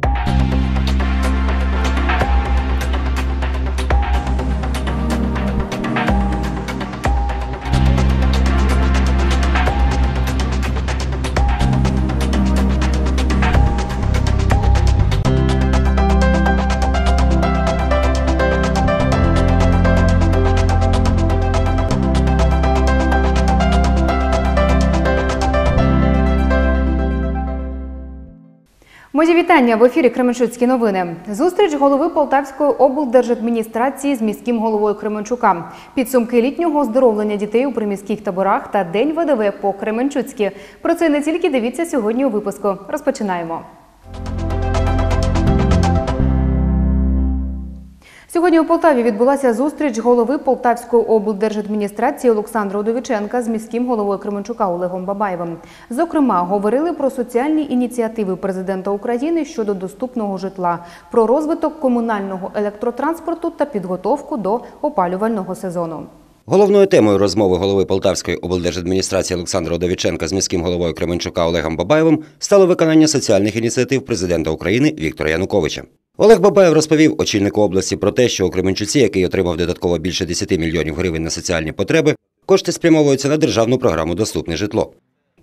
you Мої вітання в ефірі Кременчуцькі новини. Зустріч голови Полтавської облдержадміністрації з міським головою Кременчука. Підсумки літнього оздоровлення дітей у приміських таборах та день ВДВ по Кременчуцьки. Про це не тільки дивіться сьогодні у випуску. Розпочинаємо. Сьогодні у Полтаві відбулася зустріч голови Полтавської облдержадміністрації Олександра Удовіченка з міським головою Кременчука Олегом Бабаєвим. Зокрема, говорили про соціальні ініціативи президента України щодо доступного житла, про розвиток комунального електротранспорту та підготовку до опалювального сезону. Головною темою розмови голови Полтавської облдержадміністрації Олександра Одовіченка з міським головою Кременчука Олегом Бабаєвим стало виконання соціальних ініціатив президента України Віктора Януковича. Олег Бабаєв розповів очільнику області про те, що у Кременчуці, який отримав додатково більше 10 мільйонів гривень на соціальні потреби, кошти спрямовуються на державну програму Доступне житло.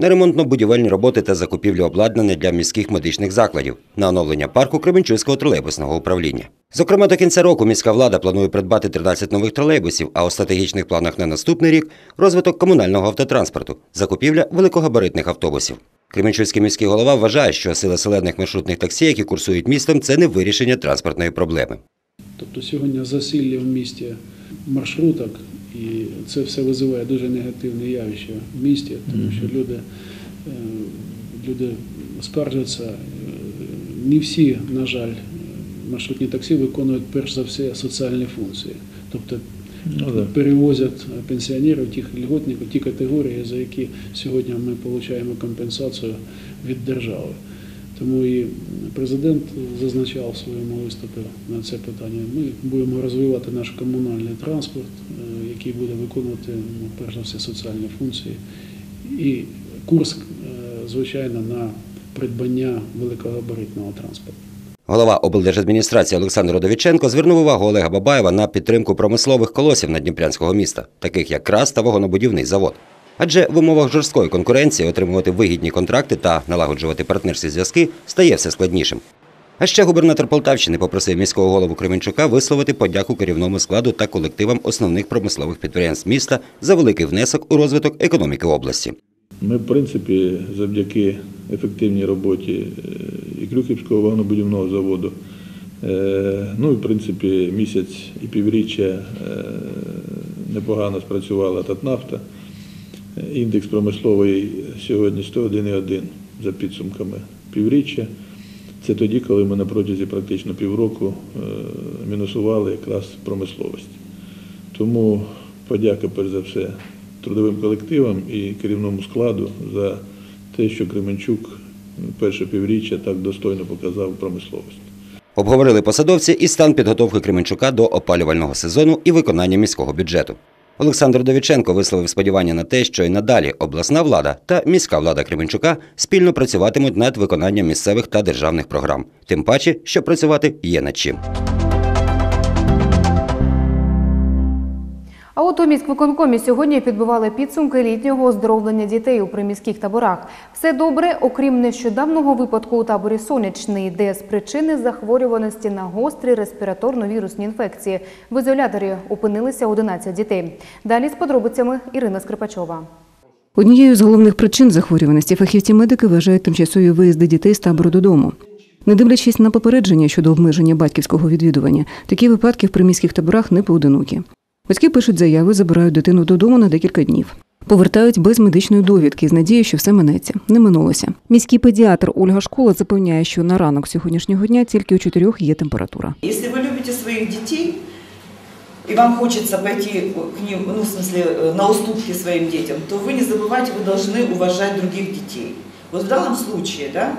На ремонтно-будівельні роботи та закупівлю обладнання для міських медичних закладів, на оновлення парку Кременчуцького тролейбусного управління. Зокрема, до кінця року міська влада планує придбати 13 нових тролейбусів, а у стратегічних планах на наступний рік розвиток комунального автотранспорту, закупівля великогабаритних автобусів. Кременчуцький міський голова вважає, що сила селедних маршрутних таксі, які курсують містом, це не вирішення транспортної проблеми. Тобто сьогодні засилля в місті маршруток, і це все визиває дуже негативне явище в місті, тому що люди, е, люди скаржаться. Е, Не всі, на жаль, маршрутні таксі виконують перш за все соціальні функції. Тобто перевозять пенсіонерів, тих льготників, ті категорії, за які сьогодні ми отримуємо компенсацію від держави. Тому і президент зазначав в своєму виступі на це питання. Ми будемо розвивати наш комунальний транспорт, е, який буде виконувати ну, перш за все соціальні функції. І курс, е, звичайно, на придбання великогабаритного транспорту. Голова облдержадміністрації Олександр Родовіченко звернув увагу Олега Бабаєва на підтримку промислових колосів Надніпрянського міста, таких як КРАС та вагонобудівний завод. Адже в умовах жорсткої конкуренції отримувати вигідні контракти та налагоджувати партнерські зв'язки стає все складнішим. А ще губернатор Полтавщини попросив міського голову Кременчука висловити подяку керівному складу та колективам основних промислових підприємств міста за великий внесок у розвиток економіки області. Ми, в принципі, завдяки ефективній роботі е, і Крюківського вагонобудівного заводу, е, ну і в принципі місяць і півріччя е, непогано спрацювала Татнафта. Індекс промисловий сьогодні 101,1 за підсумками півріччя. Це тоді, коли ми на протязі практично півроку мінусували якраз промисловість. Тому подяка перш за все трудовим колективам і керівному складу за те, що Кременчук перше півріччя так достойно показав промисловість. Обговорили посадовці і стан підготовки Кременчука до опалювального сезону і виконання міського бюджету. Олександр Довіченко висловив сподівання на те, що й надалі обласна влада та міська влада Кременчука спільно працюватимуть над виконанням місцевих та державних програм. Тим паче, що працювати є над чим. А от у міськвиконкомі сьогодні підбивали підсумки літнього оздоровлення дітей у приміських таборах. Все добре, окрім нещодавнього випадку у таборі Сонячний, де з причини захворюваності на гострі респіраторно-вірусні інфекції в ізоляторі опинилися 11 дітей. Далі з подробицями Ірина Скрипачова. Однією з головних причин захворюваності фахівці медики вважають тимчасові виїзди дітей з табору додому. Не дивлячись на попередження щодо обмеження батьківського відвідування, такі випадки в приміських таборах не поодинокі. Батьки пишуть заяви, забирають дитину додому на декілька днів. Повертають без медичної довідки з надією, що все минеться. Не минулося. Міський педіатр Ольга Школа запевняє, що на ранок сьогоднішнього дня тільки у чотирьох є температура. Если вы любите своих детей, и вам хочется пойти к ним, ну, в смысле, э, на уступки своим детям, то вы не забывайте, вы должны уважать других детей. Вот в данном случае, да,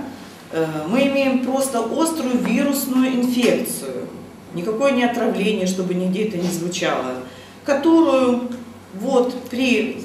э, мы имеем просто острую вирусную инфекцию, никакое не отравление, чтобы нигде это не звучало, Которую вот при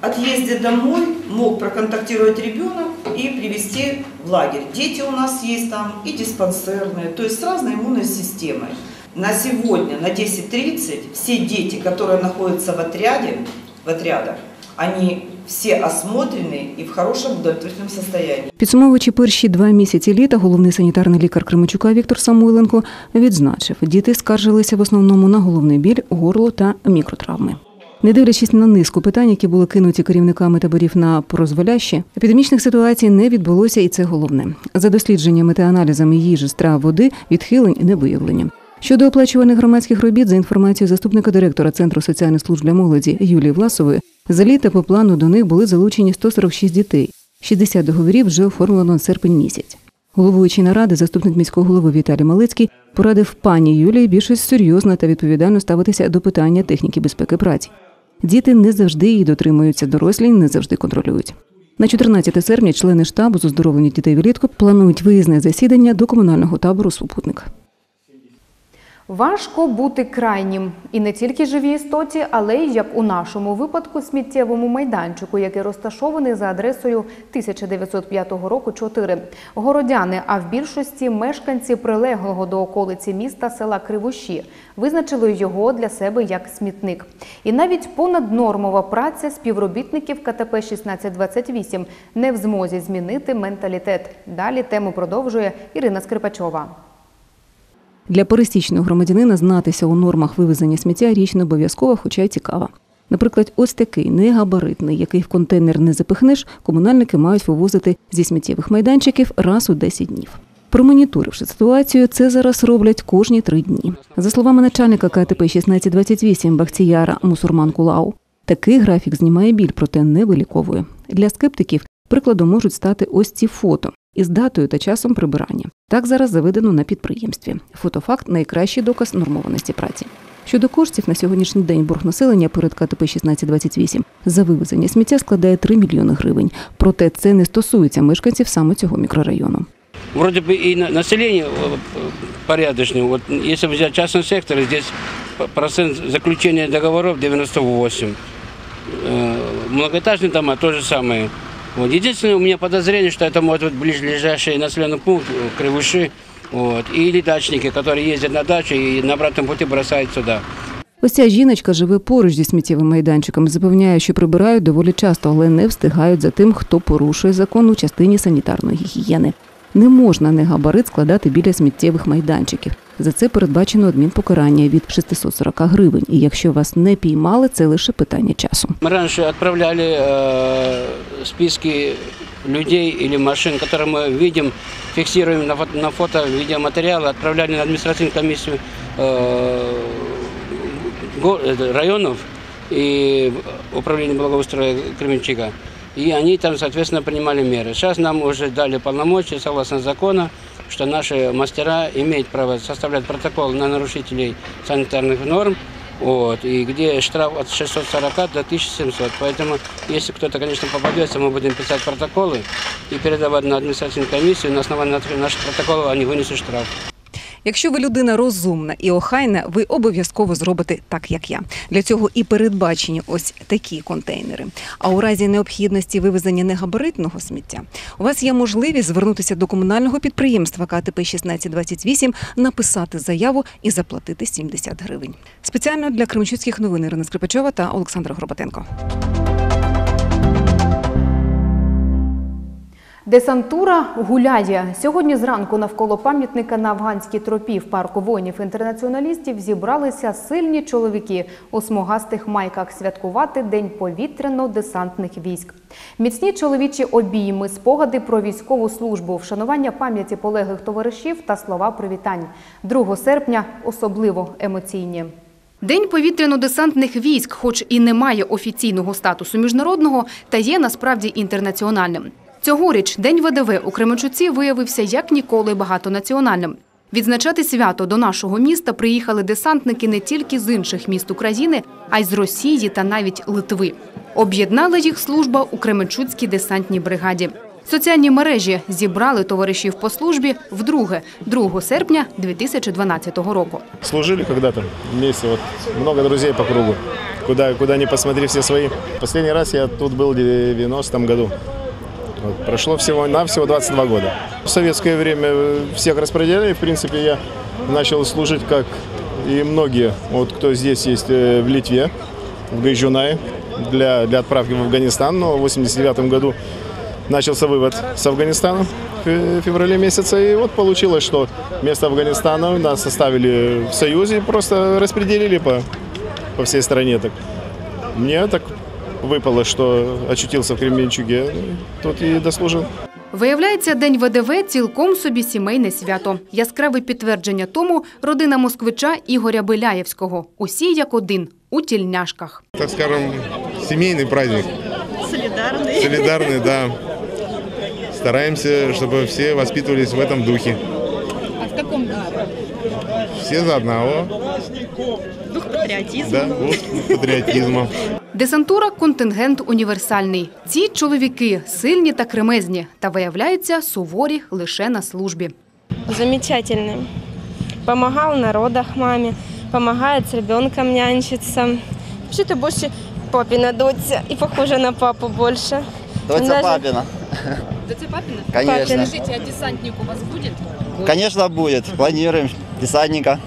отъезде домой мог проконтактировать ребенок и привести в лагерь. Дети у нас есть там и диспансерные, то есть с разной иммунной системой. На сегодня, на 10.30, все дети, которые находятся в отряде, в отрядах, они все осмотрены и в хорошем удовлетворительном состоянии. Підсумовуючи перші два місяці літа, головний санітарний лікар Кременчука Віктор Самойленко відзначив, діти скаржилися в основному на головний біль, горло та мікротравми. Не дивлячись на низку питань, які були кинуті керівниками таборів на прозволяще, епідемічних ситуацій не відбулося, і це головне. За дослідженнями та аналізами їжі, страв, води, відхилень не виявлені. Щодо оплачуваних громадських робіт, за інформацією заступника директора Центру соціальних служб для молоді Юлії Власової, за літа по плану до них були залучені 146 дітей. 60 договорів вже оформлено на серпень місяць. Головуючий наради, заступник міського голови Віталій Малицький порадив пані Юлії більш серйозно та відповідально ставитися до питання техніки безпеки праці. Діти не завжди її дотримуються, дорослі не завжди контролюють. На 14 серпня члени штабу з оздоровлення дітей влітку планують виїзне засідання до комунального табору Супутник. Важко бути крайнім і не тільки живій істоті, але й як у нашому випадку сміттєвому майданчику, який розташований за адресою 1905 року 4. Городяни, а в більшості мешканці прилеглого до околиці міста села Кривощі, визначили його для себе як смітник. І навіть понаднормова праця співробітників КТП 1628 не в змозі змінити менталітет. Далі тему продовжує Ірина Скрипачова. Для пересічного громадянина знатися у нормах вивезення сміття річ не обов'язкова, хоча й цікава. Наприклад, ось такий негабаритний, який в контейнер не запихнеш, комунальники мають вивозити зі сміттєвих майданчиків раз у 10 днів. Промоніторивши ситуацію, це зараз роблять кожні три дні. За словами начальника КТП 1628 Бахтіяра Мусурман Кулау, такий графік знімає біль, проте не виліковує. Для скептиків прикладом можуть стати ось ці фото із датою та часом прибирання. Так зараз заведено на підприємстві. Фотофакт найкращий доказ нормованості праці. Щодо коштів, на сьогоднішній день борг населення перед КТП 1628 за вивезення сміття складає 3 мільйони гривень. Проте це не стосується мешканців саме цього мікрорайону. Вроде бы и на- население э, порядочное. Вот если взять частный сектор, здесь п- процент заключения договоров 98. Э, Многоэтажные дома то же самое. Вот. Единственное, у меня подозрение, что это может быть ближайший населенный пункт, э, Кривуши, вот, или дачники, которые ездят на дачу и на обратном пути бросают сюда. Ось ця жіночка живе поруч зі сміттєвим майданчиком. Запевняє, що прибирають доволі часто, але не встигають за тим, хто порушує закон у частині санітарної гігієни. Не можна негабарит складати біля сміттєвих майданчиків. За це передбачено адмінпокарання від 640 гривень. І якщо вас не піймали, це лише питання часу. Мы раньше отправляли э, списки людей или машин, которые мы видим, фиксируем на, фото, на фото, видеоматериалы, отправляли на административную комиссию э, го- это, районов и управление благоустройства Кременчуга. И они там, соответственно, принимали меры. Сейчас нам уже дали полномочия, согласно закону, что наши мастера имеют право составлять протокол на нарушителей санитарных норм, вот, и где штраф от 640 до 1700. Поэтому, если кто-то, конечно, попадется, мы будем писать протоколы и передавать на административную комиссию. На основании наших протоколов они вынесут штраф. Якщо ви людина розумна і охайна, ви обов'язково зробите так, як я. Для цього і передбачені ось такі контейнери. А у разі необхідності вивезення негабаритного сміття у вас є можливість звернутися до комунального підприємства КТП 1628, написати заяву і заплатити 70 гривень. Спеціально для Кременчуцьких новин Ірина Скрипачова та Олександра Горбатенко. Десантура гуляє. Сьогодні зранку навколо пам'ятника на афганській тропі в парку воїнів-інтернаціоналістів зібралися сильні чоловіки у смугастих майках святкувати День повітряно-десантних військ. Міцні чоловічі обійми, спогади про військову службу, вшанування пам'яті полеглих товаришів та слова привітань. 2 серпня особливо емоційні. День повітряно-десантних військ, хоч і не має офіційного статусу міжнародного, та є насправді інтернаціональним. Цьогоріч День ВДВ у Кременчуці виявився як ніколи багатонаціональним. Відзначати свято до нашого міста приїхали десантники не тільки з інших міст України, а й з Росії та навіть Литви. Об'єднала їх служба у Кременчуцькій десантній бригаді. Соціальні мережі зібрали товаришів по службі вдруге, 2 серпня 2012 року. Служили когда-то вместе, вот много друзей по кругу. Куда, куда ни посмотри, все свои. Последний раз я тут был в 90-м году. Вот, прошло всего-навсего 22 года. В советское время всех распределяли. В принципе, я начал служить, как и многие, вот кто здесь есть э, в Литве, в Гайжунае, для, для отправки в Афганистан. Но в 89 году начался вывод с Афганистана в фе- феврале месяце. И вот получилось, что вместо Афганистана нас оставили в Союзе и просто распределили по, по всей стране. Так. Мне так выпало, что очутился в Кременчуге. ну, и Тут и дослужил. Виявляється, День ВДВ цілком собі сімейне свято. Яскраве підтвердження тому родина москвича Ігоря Беляєвського. Усі як один у тільняшках. так скажем, семейный праздник. Солидарный. Солидарный, да. Стараемся, чтобы все воспитывались в этом духе. А в каком духе? Все за одного. Дух патриотизма. Да, дух патриотизма. Десантура контингент універсальний. Ці чоловіки сильні та кремезні, та виявляються суворі лише на службі. Замечательный. Помогал на родах маме, помогает с ребенком нянчиться. Вообще-то больше папина дочь и похожа на папу больше. Доця Даже- папина. Доця папина? Конечно. Скажите, а десантник у вас будет? Конечно, будет. Планируем десантника.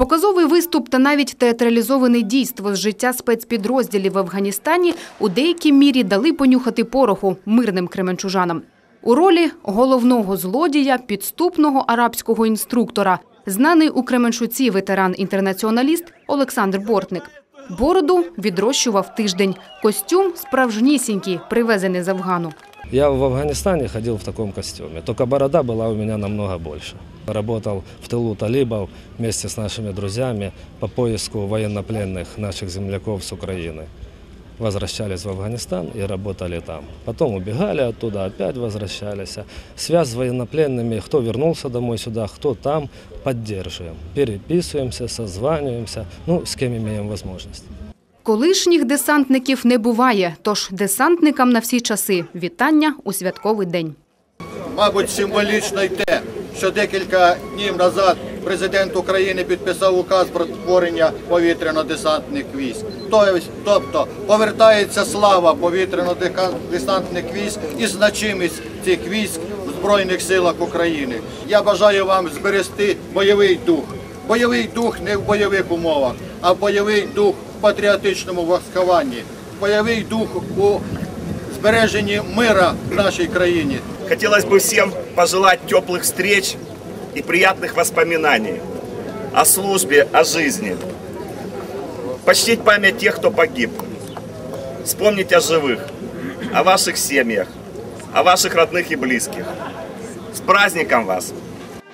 Показовий виступ та навіть театралізоване дійство з життя спецпідрозділів в Афганістані у деякій мірі дали понюхати пороху мирним кременчужанам. У ролі головного злодія, підступного арабського інструктора, знаний у Кременчуці ветеран-інтернаціоналіст Олександр Бортник. Бороду відрощував тиждень. Костюм справжнісінький, привезений з Афгану. Я в Афганистане ходил в таком костюме, только борода была у меня намного больше. Работал в тылу талибов вместе с нашими друзьями по поиску военнопленных наших земляков с Украины. Возвращались в Афганистан и работали там. Потом убегали оттуда, опять возвращались. Связь с военнопленными, кто вернулся домой сюда, кто там, поддерживаем. Переписываемся, созваниваемся, ну, с кем имеем возможность. Колишніх десантників не буває, тож десантникам на всі часи вітання у святковий день. Мабуть, символічно й те, що декілька днів назад президент України підписав указ про створення повітряно-десантних військ. Тобто- Тобто повертається слава повітряно-десантних військ і значимість цих військ в Збройних силах України. Я бажаю вам зберегти бойовий дух. Бойовий дух не в бойових умовах, а бойовий дух в патріотичному вахскуванні, бойовий дух у збереженні мира в нашій країні. Хотелось бы всем пожелать теплых встреч и приятных воспоминаний о службе, о жизни. Почтить память тех, кто погиб. Вспомнить о живых, о ваших семьях, о ваших родных и близких. С праздником вас!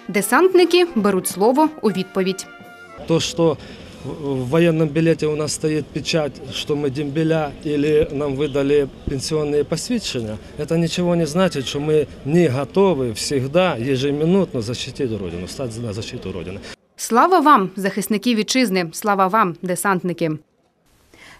Десантники беруть слово у відповідь. То, что в в военном билете у нас стоит печать, что мы дембеля или нам выдали пенсионные посвящения, это ничего не значит, что мы не готовы всегда, ежеминутно защитить Родину, стать на защиту Родины. Слава вам, захисники вітчизни! Слава вам, десантники!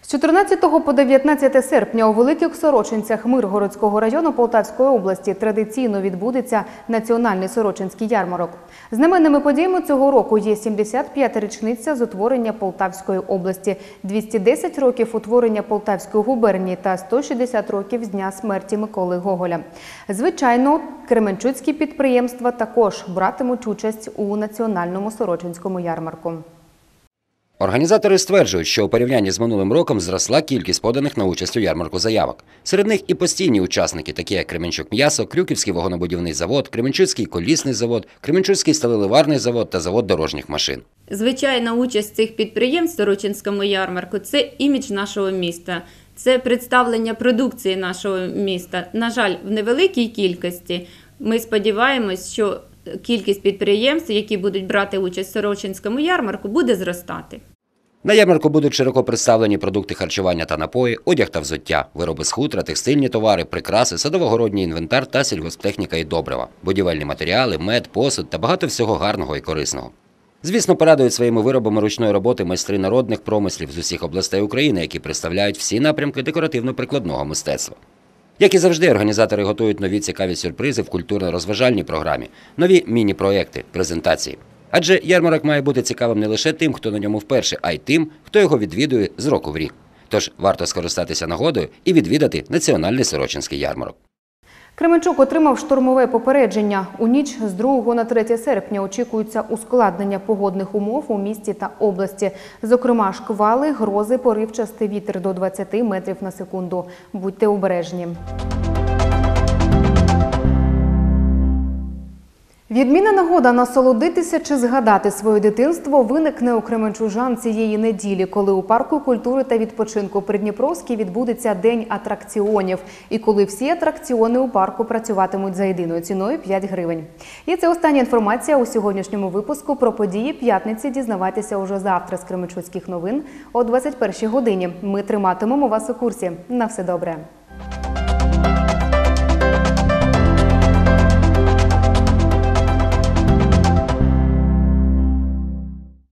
З 14 по 19 серпня у Великих Сорочинцях Миргородського району Полтавської області традиційно відбудеться національний сорочинський ярмарок. Знаменними подіями цього року є 75 річниця з утворення Полтавської області, 210 років утворення Полтавської губернії та 160 років з дня смерті Миколи Гоголя. Звичайно, кременчуцькі підприємства також братимуть участь у національному сорочинському ярмарку. Організатори стверджують, що у порівнянні з минулим роком зросла кількість поданих на участь у ярмарку заявок. Серед них і постійні учасники, такі як Кременчук М'ясо, Крюківський вагонобудівний завод, Кременчуцький колісний завод, Кременчуцький сталеливарний завод та завод дорожніх машин. Звичайна участь цих підприємств в Сорочинському ярмарку це імідж нашого міста, це представлення продукції нашого міста. На жаль, в невеликій кількості. Ми сподіваємось, що кількість підприємств, які будуть брати участь в Сорочинському ярмарку, буде зростати. На ярмарку будуть широко представлені продукти харчування та напої, одяг та взуття, вироби з хутра, текстильні товари, прикраси, садово-городній інвентар та сільгосптехніка і добрива, будівельні матеріали, мед, посуд та багато всього гарного і корисного. Звісно, порадують своїми виробами ручної роботи майстри народних промислів з усіх областей України, які представляють всі напрямки декоративно-прикладного мистецтва. Як і завжди, організатори готують нові цікаві сюрпризи в культурно-розважальній програмі, нові міні-проекти, презентації. Адже ярмарок має бути цікавим не лише тим, хто на ньому вперше, а й тим, хто його відвідує з року в рік. Тож варто скористатися нагодою і відвідати національний сорочинський ярмарок. Кременчук отримав штормове попередження. У ніч з 2 на 3 серпня очікується ускладнення погодних умов у місті та області. Зокрема, шквали, грози, поривчастий вітер до 20 метрів на секунду. Будьте обережні. Відмінна нагода насолодитися чи згадати своє дитинство виникне у Кременчужан цієї неділі, коли у парку культури та відпочинку Придніпровський відбудеться день атракціонів, і коли всі атракціони у парку працюватимуть за єдиною ціною 5 гривень. І це остання інформація у сьогоднішньому випуску про події п'ятниці. Дізнавайтеся уже завтра з Кременчуцьких новин о 21 годині. Ми триматимемо вас у курсі. На все добре.